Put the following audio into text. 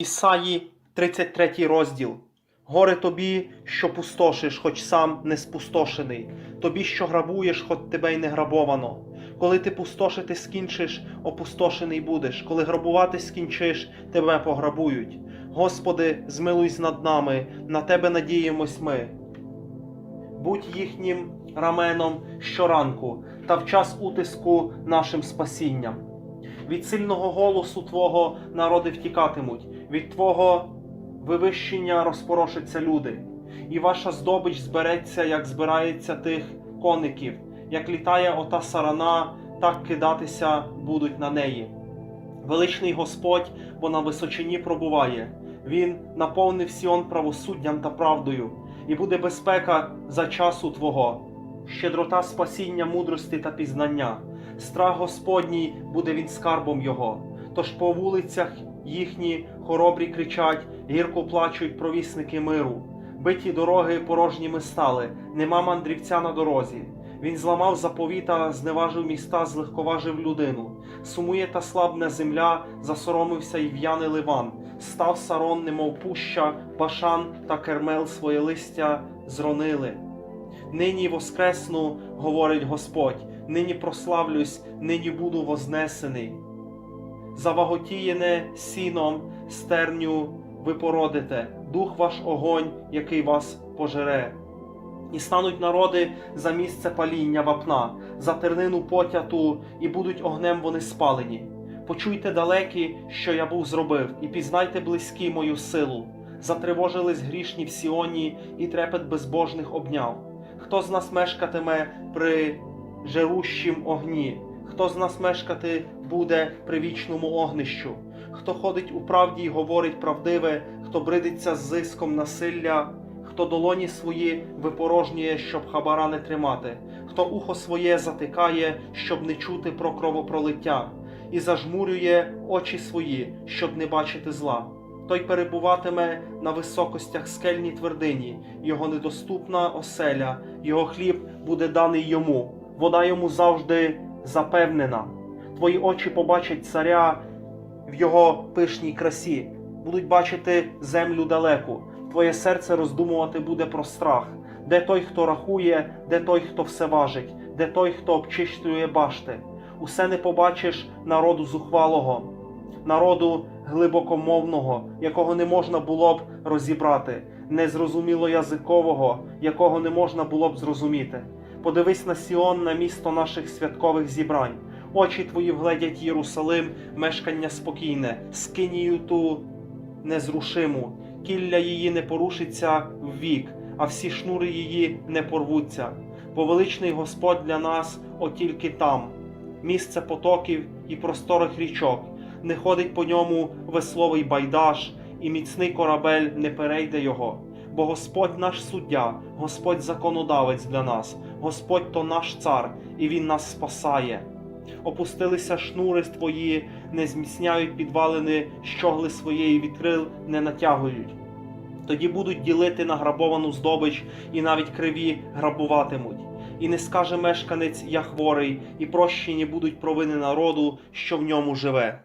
Ісаї, 33 розділ. Горе тобі, що пустошиш, хоч сам не спустошений, тобі, що грабуєш, хоч тебе й не грабовано. Коли ти пустошити скінчиш, опустошений будеш. Коли грабувати скінчиш, тебе пограбують. Господи, змилуйся над нами, на тебе надіємось ми. Будь їхнім раменом щоранку та в час утиску нашим спасінням. Від сильного голосу Твого народи втікатимуть, від Твого вивищення розпорошаться люди, і ваша здобич збереться, як збирається тих коників, як літає ота сарана, так кидатися будуть на неї. Величний Господь, бо на височині пробуває. Він наповнив Сіон правосуддям та правдою, і буде безпека за часу Твого, щедрота спасіння, мудрости та пізнання. Страх Господній буде він скарбом його. Тож по вулицях їхні хоробрі кричать, гірко плачуть провісники миру. Биті дороги порожніми стали, нема мандрівця на дорозі. Він зламав заповіта, зневажив міста, злегковажив людину. Сумує та слабне земля, засоромився й в'яний ливан. Став сарон, немов пуща, башан та кермел своє листя зронили. Нині воскресну, говорить Господь, нині прославлюсь, нині буду вознесений. Заваготієне сіном стерню ви породите, дух ваш огонь, який вас пожере. І стануть народи за місце паління вапна, за тернину потяту, і будуть огнем вони спалені. Почуйте далекі, що я був зробив, і пізнайте близькі мою силу. Затривожились грішні в Сіоні, і трепет безбожних обняв. Хто з нас мешкатиме при жерущім огні? Хто з нас мешкати буде при вічному огнищу? Хто ходить у правді й говорить правдиве, хто бридиться з зиском насилля, хто долоні свої випорожнює, щоб хабара не тримати, хто ухо своє затикає, щоб не чути про кровопролиття, і зажмурює очі свої, щоб не бачити зла. Той перебуватиме на високостях скельній твердині, його недоступна оселя, його хліб буде даний йому, вода йому завжди запевнена. Твої очі побачать царя в його пишній красі, будуть бачити землю далеку. Твоє серце роздумувати буде про страх, де той, хто рахує, де той, хто все важить, де той, хто обчищує башти. Усе не побачиш народу зухвалого, народу глибокомовного, якого не можна було б розібрати, незрозуміло язикового, якого не можна було б зрозуміти. Подивись на Сіон, на місто наших святкових зібрань. Очі твої вгледять Єрусалим, мешкання спокійне, скинію ту незрушиму, кілля її не порушиться ввік, а всі шнури її не порвуться. Бо величний Господь для нас отільки там, місце потоків і просторих річок, не ходить по ньому весловий байдаш, і міцний корабель не перейде його. Бо Господь наш суддя, Господь законодавець для нас, Господь то наш цар, і Він нас спасає. Опустилися шнури твої, не зміцняють підвалини, щогли своєї вітрил не натягують. Тоді будуть ділити награбовану здобич, і навіть криві грабуватимуть. І не скаже мешканець я хворий, і прощені будуть провини народу, що в ньому живе.